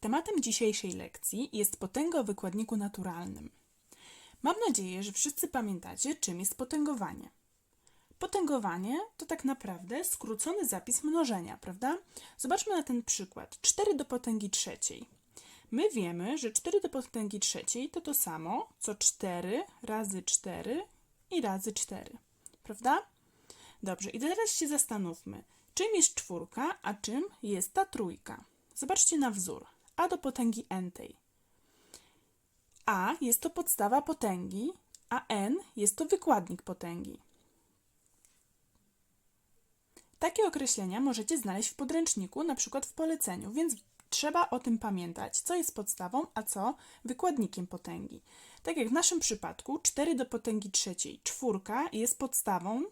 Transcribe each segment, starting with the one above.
Tematem dzisiejszej lekcji jest potęga o wykładniku naturalnym. Mam nadzieję, że wszyscy pamiętacie, czym jest potęgowanie. Potęgowanie to tak naprawdę skrócony zapis mnożenia, prawda? Zobaczmy na ten przykład. 4 do potęgi trzeciej. My wiemy, że 4 do potęgi trzeciej to to samo, co 4 razy 4 i razy 4, prawda? Dobrze, i teraz się zastanówmy, czym jest czwórka, a czym jest ta trójka. Zobaczcie na wzór. A do potęgi n-tej. a jest to podstawa potęgi, a n jest to wykładnik potęgi. Takie określenia możecie znaleźć w podręczniku, na przykład w poleceniu, więc trzeba o tym pamiętać, co jest podstawą, a co wykładnikiem potęgi. Tak jak w naszym przypadku 4 do potęgi trzeciej, czwórka jest podstawą,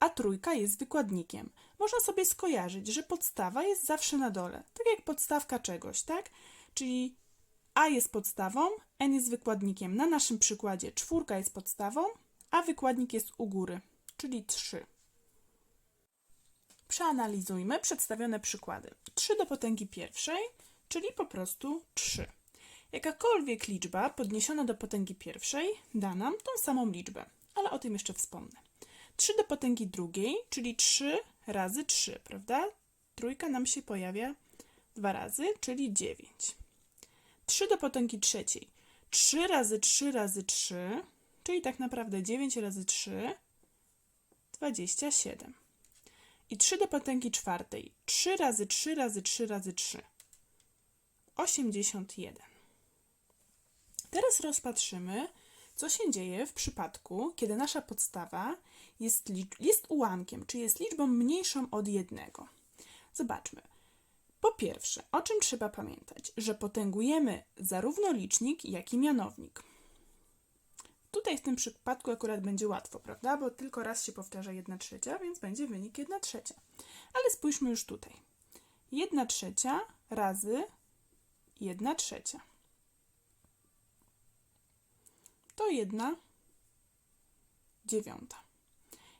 a trójka jest wykładnikiem. Można sobie skojarzyć, że podstawa jest zawsze na dole, tak jak podstawka czegoś, tak? Czyli a jest podstawą, n jest wykładnikiem. Na naszym przykładzie czwórka jest podstawą, a wykładnik jest u góry, czyli 3. Przeanalizujmy przedstawione przykłady. 3 do potęgi pierwszej, czyli po prostu 3. Jakakolwiek liczba podniesiona do potęgi pierwszej da nam tą samą liczbę, ale o tym jeszcze wspomnę. 3 do potęgi drugiej, czyli 3 razy 3, prawda? Trójka nam się pojawia dwa razy, czyli 9. 3 do potęgi trzeciej. 3 razy 3 razy 3, czyli tak naprawdę 9 razy 3, 27. I 3 do potęgi czwartej. 3 razy 3 razy 3 razy 3. 81. Teraz rozpatrzymy, co się dzieje w przypadku, kiedy nasza podstawa jest, jest ułamkiem, czy jest liczbą mniejszą od jednego. Zobaczmy. Po pierwsze, o czym trzeba pamiętać? Że potęgujemy zarówno licznik, jak i mianownik. Tutaj w tym przypadku akurat będzie łatwo, prawda? Bo tylko raz się powtarza 1 trzecia, więc będzie wynik 1 trzecia. Ale spójrzmy już tutaj. 1 trzecia razy 1 trzecia. To 1 dziewiąta.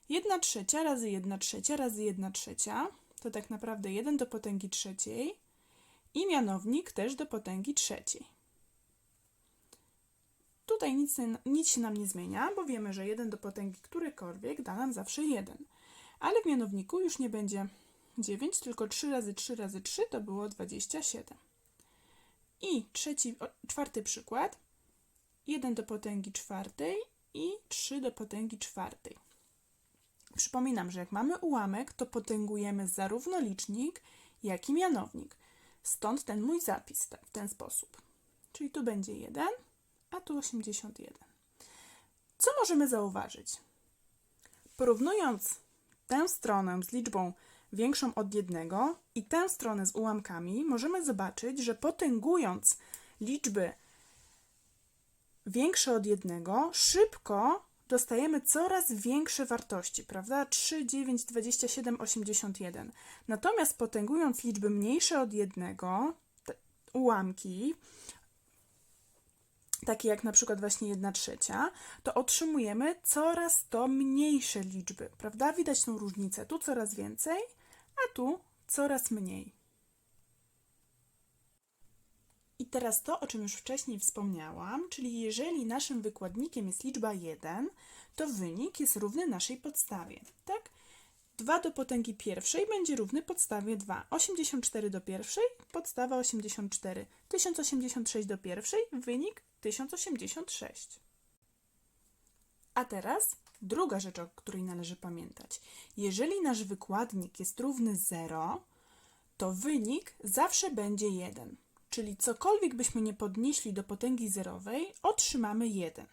1 trzecia razy 1 trzecia razy 1 trzecia to tak naprawdę 1 do potęgi trzeciej i mianownik też do potęgi trzeciej. Tutaj nic, nic się nam nie zmienia, bo wiemy, że 1 do potęgi którykolwiek da nam zawsze 1. Ale w mianowniku już nie będzie 9, tylko 3 razy 3 razy 3 to było 27. I trzeci, czwarty przykład. 1 do potęgi czwartej i 3 do potęgi czwartej. Przypominam, że jak mamy ułamek, to potęgujemy zarówno licznik, jak i mianownik. Stąd ten mój zapis w ten sposób. Czyli tu będzie 1, a tu 81. Co możemy zauważyć? Porównując tę stronę z liczbą większą od jednego i tę stronę z ułamkami, możemy zobaczyć, że potęgując liczby większe od jednego, szybko dostajemy coraz większe wartości, prawda? 3, 9, 27, 81. Natomiast potęgując liczby mniejsze od jednego, ułamki, takie jak na przykład właśnie 1 trzecia, to otrzymujemy coraz to mniejsze liczby, prawda? Widać tą różnicę. Tu coraz więcej, a tu coraz mniej. I teraz to, o czym już wcześniej wspomniałam, czyli jeżeli naszym wykładnikiem jest liczba 1, to wynik jest równy naszej podstawie, tak? 2 do potęgi pierwszej będzie równy podstawie 2. 84 do pierwszej, podstawa 84. 1086 do pierwszej, wynik 1086. A teraz druga rzecz, o której należy pamiętać. Jeżeli nasz wykładnik jest równy 0, to wynik zawsze będzie 1. Czyli cokolwiek byśmy nie podnieśli do potęgi zerowej, otrzymamy 1.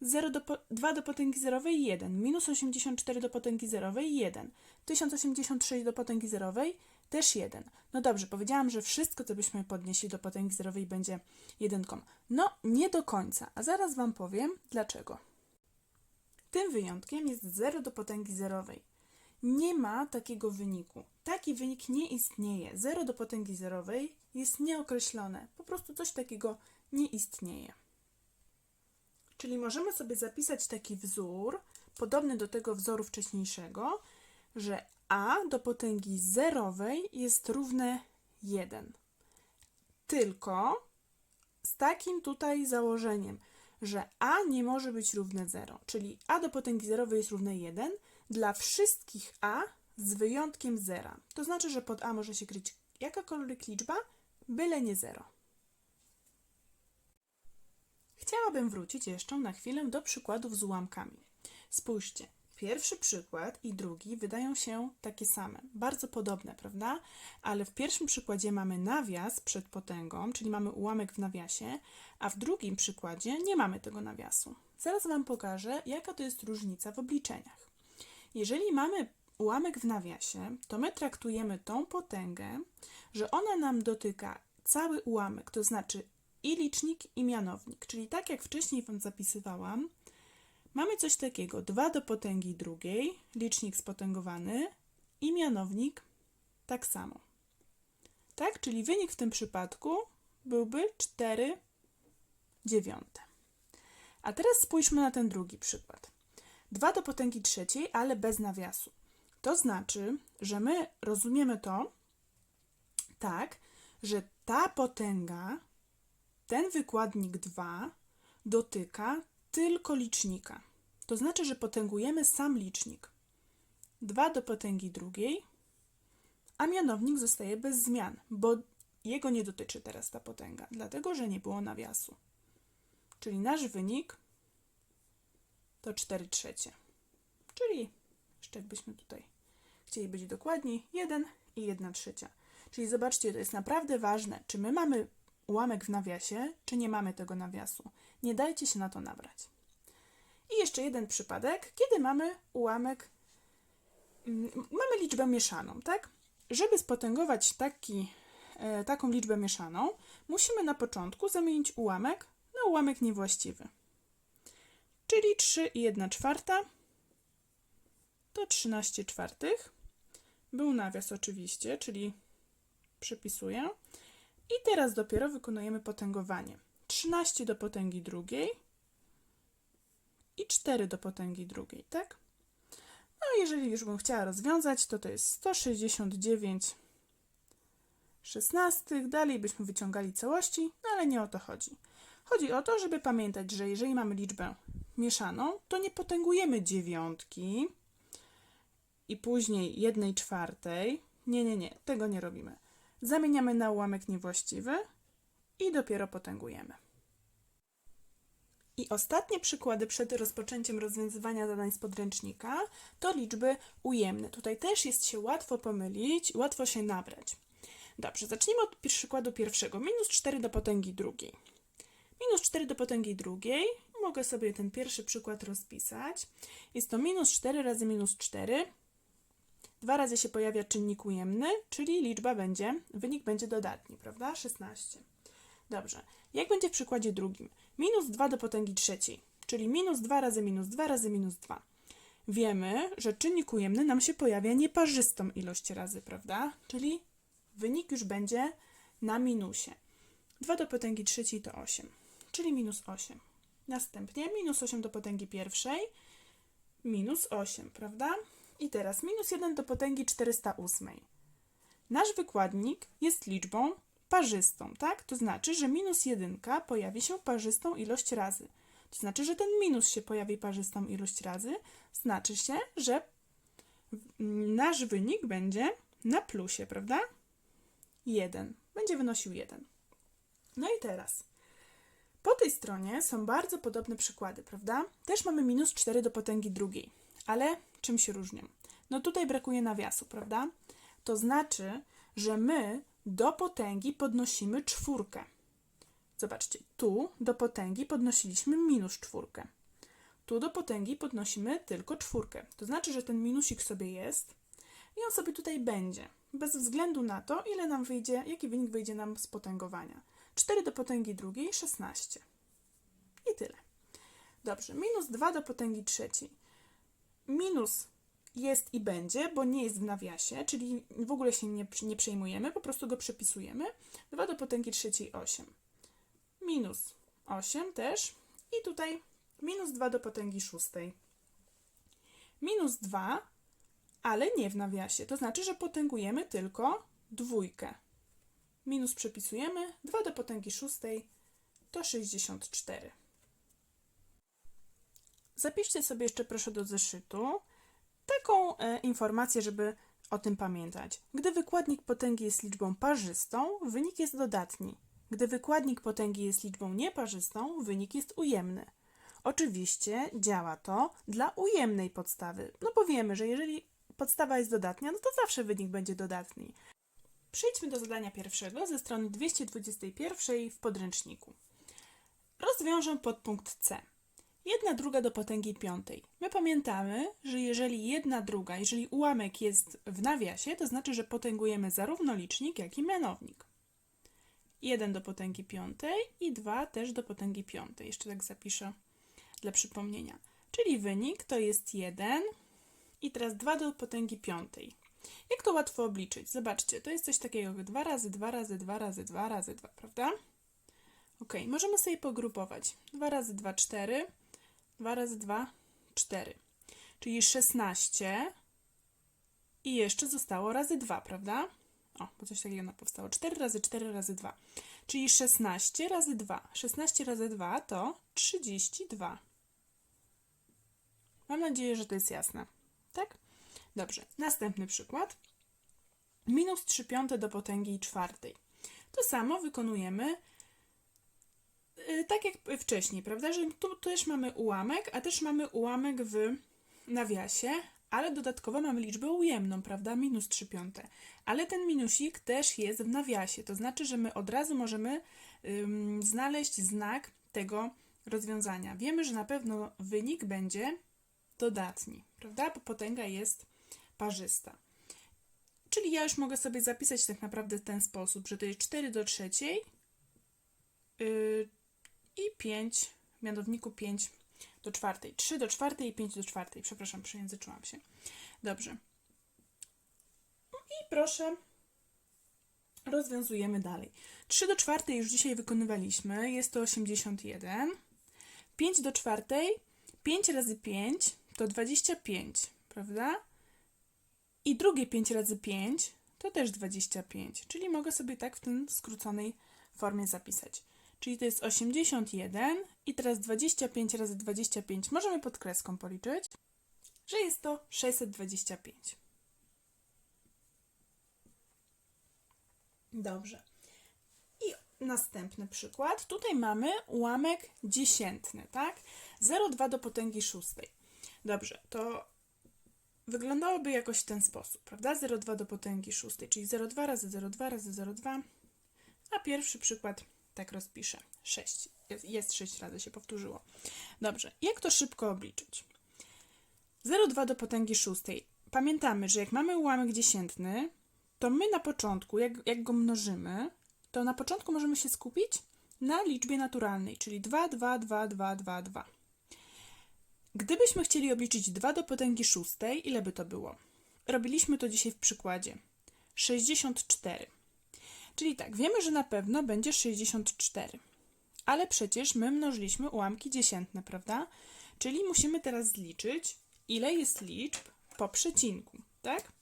0 do 2 do potęgi zerowej 1, minus 84 do potęgi zerowej 1, 1086 do potęgi zerowej też 1. No dobrze, powiedziałam, że wszystko, co byśmy podnieśli do potęgi zerowej będzie jedynką. No, nie do końca, a zaraz Wam powiem dlaczego. Tym wyjątkiem jest 0 do potęgi zerowej. Nie ma takiego wyniku. Taki wynik nie istnieje. 0 do potęgi zerowej jest nieokreślone. Po prostu coś takiego nie istnieje. Czyli możemy sobie zapisać taki wzór, podobny do tego wzoru wcześniejszego, że a do potęgi zerowej jest równe 1. tylko z takim tutaj założeniem, że a nie może być równe 0, czyli a do potęgi zerowej jest równe 1 dla wszystkich a z wyjątkiem zera. To znaczy, że pod a może się kryć jakakolwiek liczba, byle nie 0. Chciałabym wrócić jeszcze na chwilę do przykładów z ułamkami. Spójrzcie, pierwszy przykład i drugi wydają się takie same, bardzo podobne, prawda? Ale w pierwszym przykładzie mamy nawias przed potęgą, czyli mamy ułamek w nawiasie, a w drugim przykładzie nie mamy tego nawiasu. Zaraz Wam pokażę, jaka to jest różnica w obliczeniach. Jeżeli mamy ułamek w nawiasie, to my traktujemy tą potęgę, że ona nam dotyka cały ułamek, to znaczy i licznik, i mianownik. Czyli tak jak wcześniej Wam zapisywałam, mamy coś takiego 2 do potęgi drugiej, licznik spotęgowany i mianownik tak samo. Tak? Czyli wynik w tym przypadku byłby 4 dziewiąte. A teraz spójrzmy na ten drugi przykład. 2 do potęgi trzeciej, ale bez nawiasu. To znaczy, że my rozumiemy to tak, że ta potęga, ten wykładnik 2 dotyka tylko licznika. To znaczy, że potęgujemy sam licznik. 2 do potęgi drugiej, a mianownik zostaje bez zmian, bo jego nie dotyczy teraz ta potęga, dlatego że nie było nawiasu. Czyli nasz wynik to 4 trzecie. Czyli jeszcze jakbyśmy tutaj chcieli być dokładni, 1 i 1 trzecia. Czyli zobaczcie, to jest naprawdę ważne, czy my mamy ułamek w nawiasie, czy nie mamy tego nawiasu. Nie dajcie się na to nabrać. I jeszcze jeden przypadek, kiedy mamy ułamek, mm, mamy liczbę mieszaną, tak? Żeby spotęgować taki, e, taką liczbę mieszaną, musimy na początku zamienić ułamek na ułamek niewłaściwy. Czyli 3 i 1 czwarta to 13 czwartych. Był nawias oczywiście, czyli przypisuję. I teraz dopiero wykonujemy potęgowanie. 13 do potęgi drugiej i 4 do potęgi drugiej, tak? No jeżeli już bym chciała rozwiązać, to to jest 169 szesnastych. Dalej byśmy wyciągali całości, no ale nie o to chodzi. Chodzi o to, żeby pamiętać, że jeżeli mamy liczbę mieszaną, to nie potęgujemy dziewiątki i później jednej czwartej. Nie, nie, nie, tego nie robimy. Zamieniamy na ułamek niewłaściwy i dopiero potęgujemy. I ostatnie przykłady przed rozpoczęciem rozwiązywania zadań z podręcznika to liczby ujemne. Tutaj też jest się łatwo pomylić, łatwo się nabrać. Dobrze, zacznijmy od przykładu pierwszego. Minus 4 do potęgi drugiej. Minus 4 do potęgi drugiej. Mogę sobie ten pierwszy przykład rozpisać. Jest to minus 4 razy minus 4. Dwa razy się pojawia czynnik ujemny, czyli liczba będzie, wynik będzie dodatni, prawda? 16. Dobrze. Jak będzie w przykładzie drugim? Minus 2 do potęgi trzeciej, czyli minus 2 razy minus 2 razy minus 2. Wiemy, że czynnik ujemny nam się pojawia nieparzystą ilość razy, prawda? Czyli wynik już będzie na minusie. 2 do potęgi trzeciej to 8, czyli minus 8. Następnie minus 8 do potęgi pierwszej, minus 8, prawda? I teraz minus 1 do potęgi 408. Nasz wykładnik jest liczbą parzystą, tak? To znaczy, że minus 1 pojawi się parzystą ilość razy. To znaczy, że ten minus się pojawi parzystą ilość razy. Znaczy się, że nasz wynik będzie na plusie, prawda? 1. Będzie wynosił 1. No i teraz. Po tej stronie są bardzo podobne przykłady, prawda? Też mamy minus 4 do potęgi drugiej, ale czym się różnią? No tutaj brakuje nawiasu, prawda? To znaczy, że my do potęgi podnosimy czwórkę. Zobaczcie, tu do potęgi podnosiliśmy minus czwórkę. Tu do potęgi podnosimy tylko czwórkę. To znaczy, że ten minusik sobie jest i on sobie tutaj będzie, bez względu na to, ile nam wyjdzie, jaki wynik wyjdzie nam z potęgowania. 4 do potęgi drugiej, 16. I tyle. Dobrze, minus 2 do potęgi trzeciej. Minus jest i będzie, bo nie jest w nawiasie, czyli w ogóle się nie, nie przejmujemy, po prostu go przepisujemy. 2 do potęgi trzeciej 8. Minus 8 też. I tutaj minus 2 do potęgi szóstej. Minus 2, ale nie w nawiasie. To znaczy, że potęgujemy tylko dwójkę. minus przepisujemy, 2 do potęgi szóstej to 64. Zapiszcie sobie jeszcze proszę do zeszytu taką e, informację, żeby o tym pamiętać. Gdy wykładnik potęgi jest liczbą parzystą, wynik jest dodatni. Gdy wykładnik potęgi jest liczbą nieparzystą, wynik jest ujemny. Oczywiście działa to dla ujemnej podstawy, no bo wiemy, że jeżeli podstawa jest dodatnia, no to zawsze wynik będzie dodatni. Przejdźmy do zadania pierwszego ze strony 221 w podręczniku. Rozwiążę podpunkt C. Jedna druga do potęgi piątej. My pamiętamy, że jeżeli jedna druga, jeżeli ułamek jest w nawiasie, to znaczy, że potęgujemy zarówno licznik, jak i mianownik. 1 do potęgi piątej i 2 też do potęgi piątej. Jeszcze tak zapiszę dla przypomnienia. Czyli wynik to jest 1 i teraz 2 do potęgi piątej. Jak to łatwo obliczyć? Zobaczcie, to jest coś takiego jak 2 razy 2 razy 2 razy 2 razy 2, prawda? Ok, możemy sobie pogrupować. 2 razy 2, 4. 2 razy 2, 4. Czyli 16 i jeszcze zostało razy 2, prawda? O, bo coś takiego nam powstało. 4 razy 4 razy 2. Czyli 16 razy 2. 16 razy 2 to 32. Mam nadzieję, że to jest jasne. Tak? Dobrze. Następny przykład. Minus 3 piąte do potęgi czwartej. To samo wykonujemy tak jak wcześniej, prawda? Że tu też mamy ułamek, a też mamy ułamek w nawiasie, ale dodatkowo mamy liczbę ujemną, prawda? Minus 3 piąte. Ale ten minusik też jest w nawiasie, to znaczy, że my od razu możemy ym, znaleźć znak tego rozwiązania. Wiemy, że na pewno wynik będzie dodatni, prawda? Bo potęga jest parzysta. Czyli ja już mogę sobie zapisać tak naprawdę w ten sposób, że to jest 4 do trzeciej yy, i 5, w mianowniku 5 do czwartej. 3 do czwartej i 5 do czwartej. Przepraszam, przejęzyczyłam się. Dobrze. I proszę, rozwiązujemy dalej. 3 do czwartej już dzisiaj wykonywaliśmy. Jest to 81. 5 do czwartej, 5 razy 5 to 25, prawda? I drugie 5 razy 5 to też 25, czyli mogę sobie tak w tej skróconej formie zapisać. Czyli to jest 81 i teraz 25 razy 25 możemy pod kreską policzyć, że jest to 625. Dobrze. I następny przykład. Tutaj mamy ułamek dziesiętny, tak? 0,2 do potęgi szóstej. Dobrze, to wyglądałoby jakoś w ten sposób, prawda? 0,2 do potęgi szóstej, czyli 0,2 razy 0,2 razy 0,2. A pierwszy przykład tak rozpiszę. 6. Jest, jest 6 razy się powtórzyło. Dobrze, jak to szybko obliczyć? 0,2 do potęgi szóstej. Pamiętamy, że jak mamy ułamek dziesiętny, to my na początku, jak, jak go mnożymy, to na początku możemy się skupić na liczbie naturalnej, czyli 2, 2, 2, 2, 2, 2. Gdybyśmy chcieli obliczyć 2 do potęgi szóstej, ile by to było? Robiliśmy to dzisiaj w przykładzie. 64. Czyli tak, wiemy, że na pewno będzie 64. Ale przecież my mnożyliśmy ułamki dziesiętne, prawda? Czyli musimy teraz zliczyć, ile jest liczb po przecinku, tak?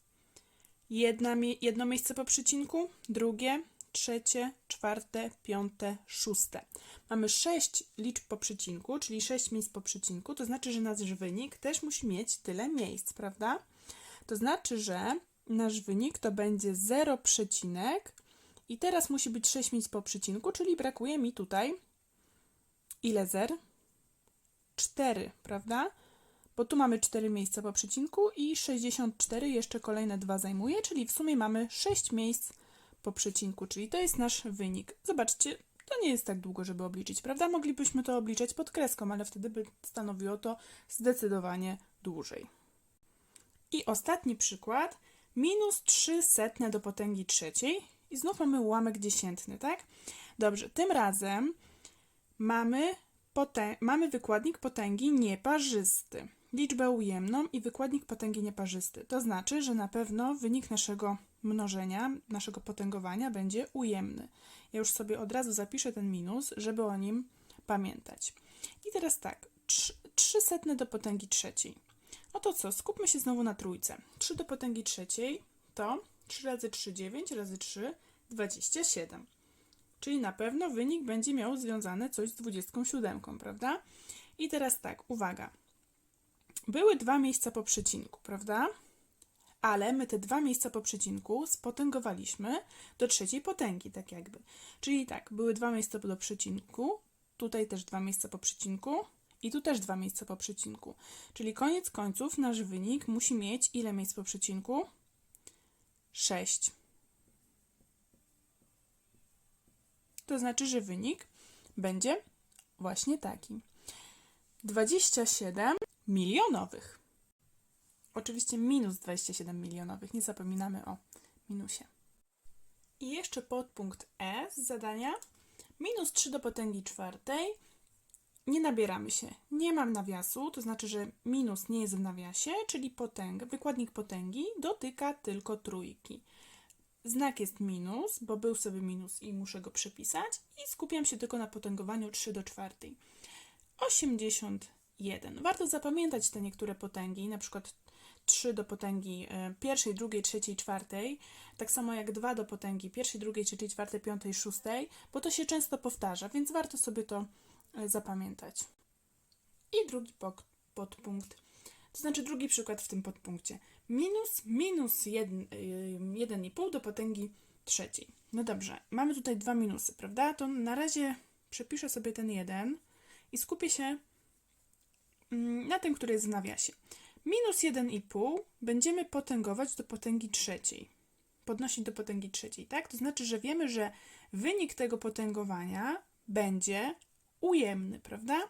Jedna, jedno miejsce po przecinku, drugie, trzecie, czwarte, piąte, szóste. Mamy sześć liczb po przecinku, czyli sześć miejsc po przecinku, to znaczy, że nasz wynik też musi mieć tyle miejsc, prawda? To znaczy, że nasz wynik to będzie 0, przecinek i teraz musi być 6 miejsc po przecinku, czyli brakuje mi tutaj ile zer? 4, prawda? Bo tu mamy 4 miejsca po przecinku i 64 jeszcze kolejne dwa zajmuje, czyli w sumie mamy 6 miejsc po przecinku, czyli to jest nasz wynik. Zobaczcie, to nie jest tak długo, żeby obliczyć, prawda? Moglibyśmy to obliczać pod kreską, ale wtedy by stanowiło to zdecydowanie dłużej. I ostatni przykład. Minus 3 setne do potęgi trzeciej i znów mamy ułamek dziesiętny, tak? Dobrze, tym razem mamy, mamy wykładnik potęgi nieparzysty, liczbę ujemną i wykładnik potęgi nieparzysty. To znaczy, że na pewno wynik naszego mnożenia, naszego potęgowania będzie ujemny. Ja już sobie od razu zapiszę ten minus, żeby o nim pamiętać. I teraz tak, 3 setne do potęgi trzeciej. No to co, skupmy się znowu na trójce. 3 do potęgi trzeciej to 3 razy 3, 9 razy 3, 27. Czyli na pewno wynik będzie miał związane coś z 27, prawda? I teraz tak, uwaga. Były dwa miejsca po przecinku, prawda? Ale my te dwa miejsca po przecinku spotęgowaliśmy do trzeciej potęgi, tak jakby. Czyli tak, były dwa miejsca do przecinku, tutaj też dwa miejsca po przecinku i tu też dwa miejsca po przecinku. Czyli koniec końców nasz wynik musi mieć ile miejsc po przecinku? 6. To znaczy, że wynik będzie właśnie taki. 27 milionowych. Oczywiście minus 27 milionowych. Nie zapominamy o minusie. I jeszcze podpunkt E z zadania. Minus 3 do potęgi czwartej. Nie nabieramy się. Nie mam nawiasu, to znaczy, że minus nie jest w nawiasie, czyli potęg, wykładnik potęgi dotyka tylko trójki. Znak jest minus, bo był sobie minus i muszę go przepisać i skupiam się tylko na potęgowaniu 3 do czwartej. 81. Warto zapamiętać te niektóre potęgi, na przykład 3 do potęgi e, pierwszej, drugiej, trzeciej, czwartej, tak samo jak 2 do potęgi pierwszej, drugiej, trzeciej, czwartej, piątej, szóstej, bo to się często powtarza, więc warto sobie to zapamiętać. I drugi podpunkt, to znaczy drugi przykład w tym podpunkcie. Minus minus 1,5 do potęgi trzeciej. No dobrze, mamy tutaj dwa minusy, prawda? To na razie przepiszę sobie ten jeden i skupię się mm, na tym, który jest w nawiasie. Minus 1,5 będziemy potęgować do potęgi trzeciej. Podnosić do potęgi trzeciej, tak? To znaczy, że wiemy, że wynik tego potęgowania będzie ujemny, prawda?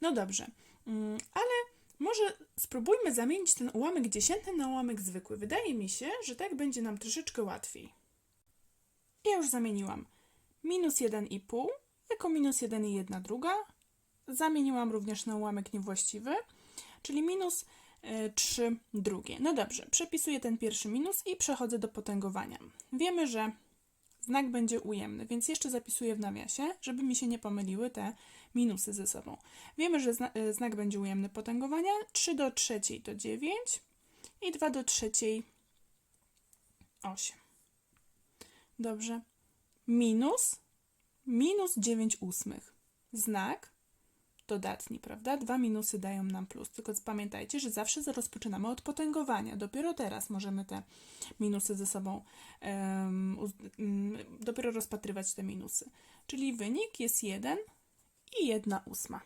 No dobrze, mm, ale może spróbujmy zamienić ten ułamek dziesiętny na ułamek zwykły. Wydaje mi się, że tak będzie nam troszeczkę łatwiej. Ja już zamieniłam minus 1,5 jako minus 1,1 druga. Zamieniłam również na ułamek niewłaściwy, czyli minus 3 drugie. No dobrze, przepisuję ten pierwszy minus i przechodzę do potęgowania. Wiemy, że znak będzie ujemny, więc jeszcze zapisuję w nawiasie, żeby mi się nie pomyliły te minusy ze sobą. Wiemy, że zna e, znak będzie ujemny potęgowania. 3 do trzeciej to 9 i 2 do trzeciej 8. Dobrze. Minus minus 9 ósmych. Znak dodatni, prawda? Dwa minusy dają nam plus. Tylko pamiętajcie, że zawsze rozpoczynamy od potęgowania. Dopiero teraz możemy te minusy ze sobą, um, um, dopiero rozpatrywać te minusy. Czyli wynik jest 1 i 1 ósma.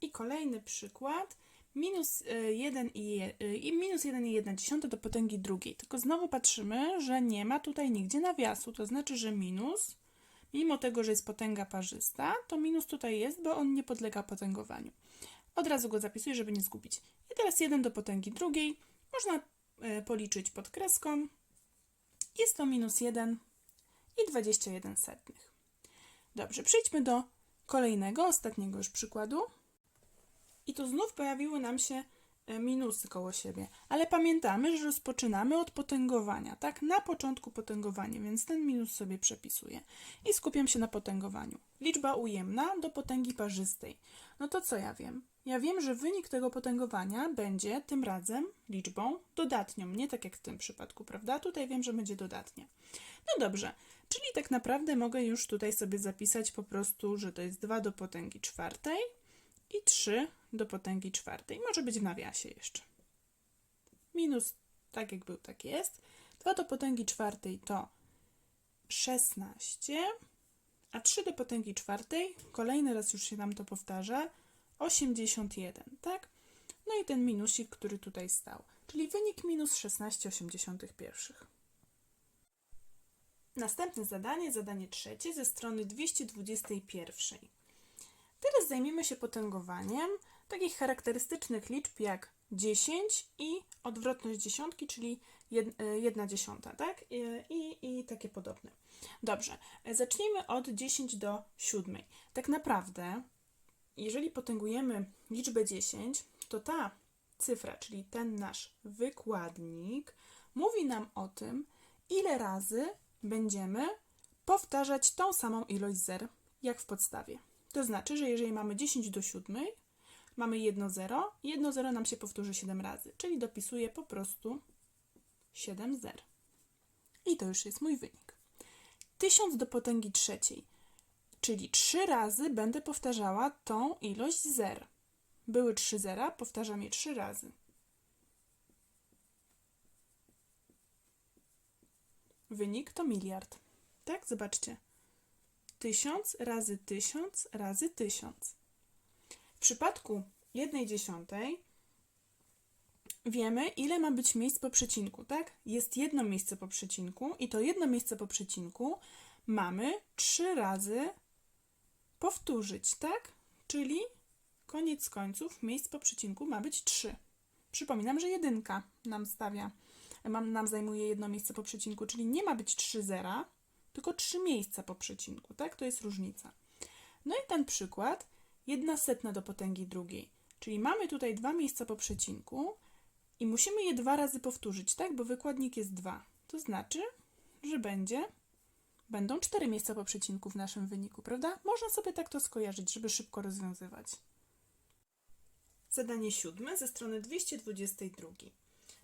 I kolejny przykład. Minus 1 e, i, e, i minus 1 i 1 dziesiąta do potęgi drugiej. Tylko znowu patrzymy, że nie ma tutaj nigdzie nawiasu. To znaczy, że minus Mimo tego, że jest potęga parzysta, to minus tutaj jest, bo on nie podlega potęgowaniu. Od razu go zapisuję, żeby nie zgubić. I teraz 1 do potęgi drugiej. Można e, policzyć pod kreską. Jest to minus 1 i 21 setnych. Dobrze, przejdźmy do kolejnego, ostatniego już przykładu. I tu znów pojawiły nam się E, minusy koło siebie. Ale pamiętamy, że rozpoczynamy od potęgowania, tak? Na początku potęgowanie, więc ten minus sobie przepisuję. I skupiam się na potęgowaniu. Liczba ujemna do potęgi parzystej. No to co ja wiem? Ja wiem, że wynik tego potęgowania będzie tym razem liczbą dodatnią, nie tak jak w tym przypadku, prawda? Tutaj wiem, że będzie dodatnia. No dobrze, czyli tak naprawdę mogę już tutaj sobie zapisać po prostu, że to jest 2 do potęgi czwartej i 3 do potęgi czwartej. Może być w nawiasie jeszcze. Minus, tak jak był, tak jest. 2 do potęgi czwartej to 16, a 3 do potęgi czwartej, kolejny raz już się nam to powtarza, 81, tak? No i ten minusik, który tutaj stał, czyli wynik minus 16,81. Następne zadanie, zadanie trzecie ze strony 221. Teraz zajmiemy się potęgowaniem takich charakterystycznych liczb jak 10 i odwrotność dziesiątki, czyli 1 e, dziesiąta, tak? I, i takie podobne. Dobrze, zacznijmy od 10 do 7. Tak naprawdę, jeżeli potęgujemy liczbę 10, to ta cyfra, czyli ten nasz wykładnik, mówi nam o tym, ile razy będziemy powtarzać tą samą ilość zer, jak w podstawie. To znaczy, że jeżeli mamy 10 do 7, mamy 1 0 i 1 0 nam się powtórzy 7 razy, czyli dopisuję po prostu 7 zer. I to już jest mój wynik. 1000 do potęgi trzeciej, czyli trzy razy będę powtarzała tą ilość zer. Były trzy zera, powtarzam je trzy razy. Wynik to miliard. Tak, zobaczcie. 1000 razy 1000 razy 1000. W przypadku jednej dziesiątej wiemy, ile ma być miejsc po przecinku, tak? Jest jedno miejsce po przecinku i to jedno miejsce po przecinku mamy trzy razy powtórzyć, tak? Czyli koniec końców miejsc po przecinku ma być trzy. Przypominam, że jedynka nam stawia, mam, nam zajmuje jedno miejsce po przecinku, czyli nie ma być trzy zera, tylko trzy miejsca po przecinku, tak? To jest różnica. No i ten przykład, jedna setna do potęgi drugiej, czyli mamy tutaj dwa miejsca po przecinku i musimy je dwa razy powtórzyć, tak? Bo wykładnik jest dwa. To znaczy, że będzie, będą cztery miejsca po przecinku w naszym wyniku, prawda? Można sobie tak to skojarzyć, żeby szybko rozwiązywać. Zadanie siódme ze strony 222.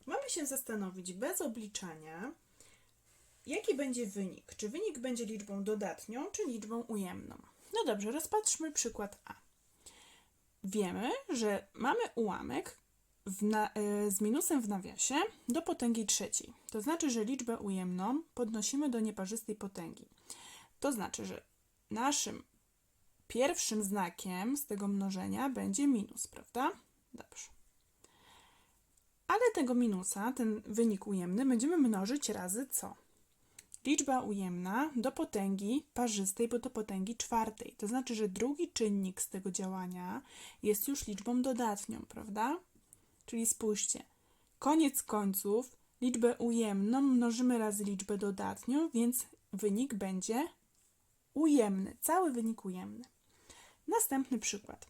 Mamy się zastanowić bez obliczania, jaki będzie wynik. Czy wynik będzie liczbą dodatnią, czy liczbą ujemną? No dobrze, rozpatrzmy przykład A. Wiemy, że mamy ułamek z minusem w nawiasie do potęgi trzeciej. To znaczy, że liczbę ujemną podnosimy do nieparzystej potęgi. To znaczy, że naszym pierwszym znakiem z tego mnożenia będzie minus, prawda? Dobrze. Ale tego minusa, ten wynik ujemny, będziemy mnożyć razy co? Liczba ujemna do potęgi parzystej, bo do potęgi czwartej. To znaczy, że drugi czynnik z tego działania jest już liczbą dodatnią, prawda? Czyli spójrzcie, koniec końców liczbę ujemną mnożymy razy liczbę dodatnią, więc wynik będzie ujemny, cały wynik ujemny. Następny przykład.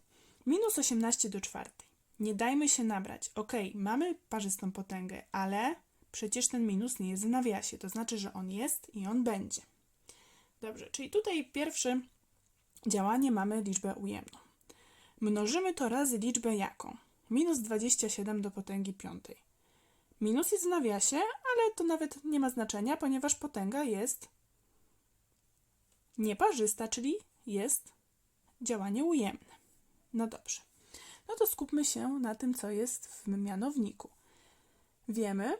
Minus 18 do czwartej. Nie dajmy się nabrać. Ok, mamy parzystą potęgę, ale przecież ten minus nie jest w nawiasie. To znaczy, że on jest i on będzie. Dobrze, czyli tutaj pierwsze działanie mamy liczbę ujemną. Mnożymy to razy liczbę jaką? Minus 27 do potęgi piątej. Minus jest w nawiasie, ale to nawet nie ma znaczenia, ponieważ potęga jest nieparzysta, czyli jest działanie ujemne. No dobrze. No to skupmy się na tym, co jest w mianowniku. Wiemy,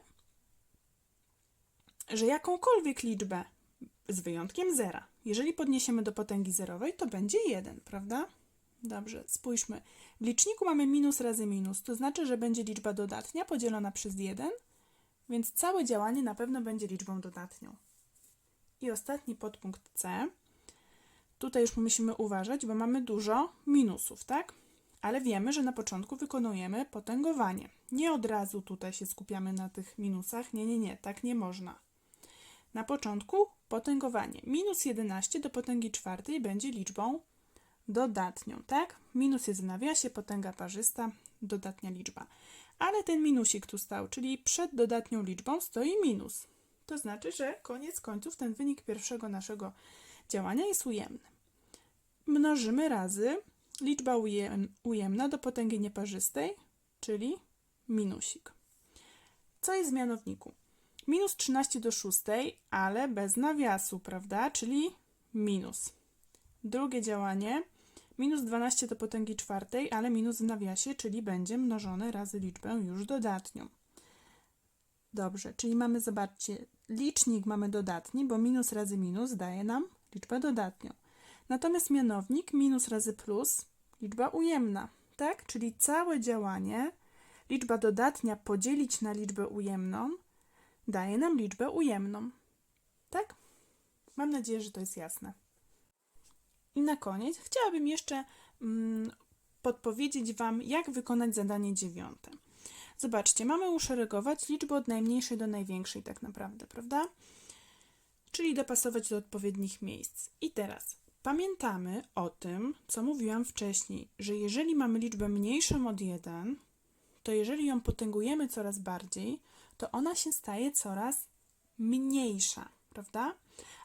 że jakąkolwiek liczbę, z wyjątkiem zera, jeżeli podniesiemy do potęgi zerowej, to będzie 1, prawda? Dobrze, spójrzmy. W liczniku mamy minus razy minus, to znaczy, że będzie liczba dodatnia podzielona przez 1, więc całe działanie na pewno będzie liczbą dodatnią. I ostatni podpunkt C. Tutaj już musimy uważać, bo mamy dużo minusów, tak? Ale wiemy, że na początku wykonujemy potęgowanie. Nie od razu tutaj się skupiamy na tych minusach. Nie, nie, nie, tak nie można. Na początku potęgowanie. Minus 11 do potęgi czwartej będzie liczbą dodatnią, tak? Minus jest w nawiasie, potęga parzysta, dodatnia liczba. Ale ten minusik tu stał, czyli przed dodatnią liczbą stoi minus. To znaczy, że koniec końców ten wynik pierwszego naszego działania jest ujemny. Mnożymy razy liczba ujem, ujemna do potęgi nieparzystej, czyli minusik. Co jest w mianowniku? Minus 13 do 6, ale bez nawiasu, prawda? Czyli minus. Drugie działanie minus 12 do potęgi czwartej, ale minus w nawiasie, czyli będzie mnożone razy liczbę już dodatnią. Dobrze, czyli mamy, zobaczcie, licznik mamy dodatni, bo minus razy minus daje nam liczbę dodatnią. Natomiast mianownik minus razy plus, liczba ujemna, tak? Czyli całe działanie, liczba dodatnia podzielić na liczbę ujemną, daje nam liczbę ujemną. Tak? Mam nadzieję, że to jest jasne. I na koniec chciałabym jeszcze mm, podpowiedzieć Wam, jak wykonać zadanie dziewiąte. Zobaczcie, mamy uszeregować liczby od najmniejszej do największej, tak naprawdę, prawda? Czyli dopasować do odpowiednich miejsc. I teraz pamiętamy o tym, co mówiłam wcześniej, że jeżeli mamy liczbę mniejszą od 1, to jeżeli ją potęgujemy coraz bardziej, to ona się staje coraz mniejsza, prawda?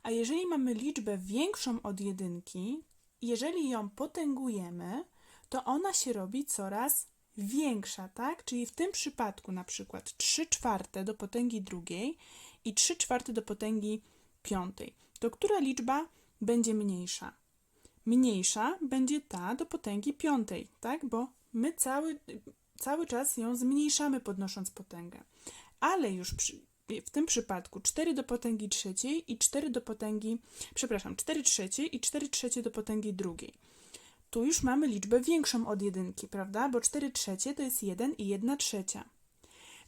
A jeżeli mamy liczbę większą od jedynki, jeżeli ją potęgujemy, to ona się robi coraz większa, tak? Czyli w tym przypadku na przykład 3 czwarte do potęgi drugiej i 3 czwarte do potęgi piątej. to która liczba będzie mniejsza? Mniejsza będzie ta do potęgi piątej, tak? Bo my cały, cały czas ją zmniejszamy podnosząc potęgę. Ale już przy, w tym przypadku 4 do potęgi trzeciej i 4 do potęgi, przepraszam, 4 trzecie i 4 trzecie do potęgi drugiej. Tu już mamy liczbę większą od jedynki, prawda? Bo 4 trzecie to jest 1 i 1 trzecia.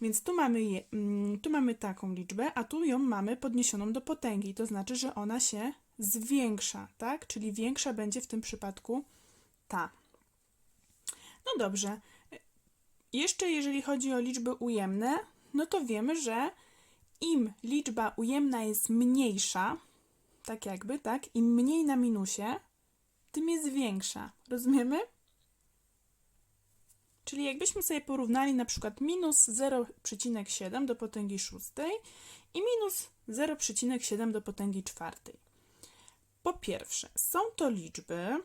Więc tu mamy, je, mm, tu mamy taką liczbę, a tu ją mamy podniesioną do potęgi. To znaczy, że ona się zwiększa, tak? Czyli większa będzie w tym przypadku ta. No dobrze. Jeszcze jeżeli chodzi o liczby ujemne, no to wiemy, że im liczba ujemna jest mniejsza, tak jakby, tak? Im mniej na minusie, tym jest większa. Rozumiemy? Czyli jakbyśmy sobie porównali na przykład minus 0,7 do potęgi szóstej i minus 0,7 do potęgi czwartej. Po pierwsze, są to liczby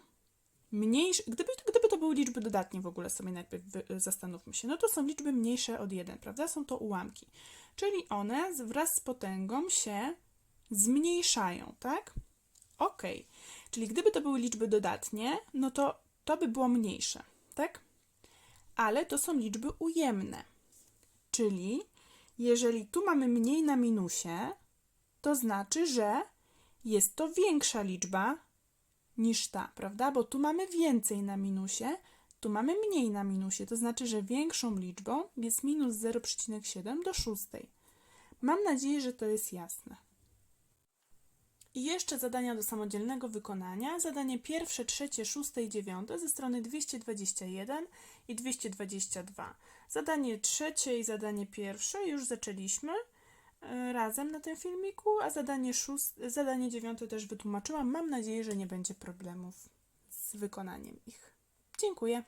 mniejsze, gdyby, gdyby to były liczby dodatnie w ogóle sobie najpierw zastanówmy się, no to są liczby mniejsze od 1, prawda? Są to ułamki. Czyli one wraz z potęgą się zmniejszają, tak? Ok. Czyli gdyby to były liczby dodatnie, no to to by było mniejsze, tak? Ale to są liczby ujemne. Czyli jeżeli tu mamy mniej na minusie, to znaczy, że jest to większa liczba niż ta, prawda? Bo tu mamy więcej na minusie, tu mamy mniej na minusie. To znaczy, że większą liczbą jest minus 0,7 do szóstej. Mam nadzieję, że to jest jasne. I jeszcze zadania do samodzielnego wykonania. Zadanie pierwsze, trzecie, szóste i dziewiąte ze strony 221 i 222. Zadanie trzecie i zadanie pierwsze już zaczęliśmy razem na tym filmiku, a zadanie, szóste, zadanie dziewiąte też wytłumaczyłam. Mam nadzieję, że nie będzie problemów z wykonaniem ich. Dziękuję.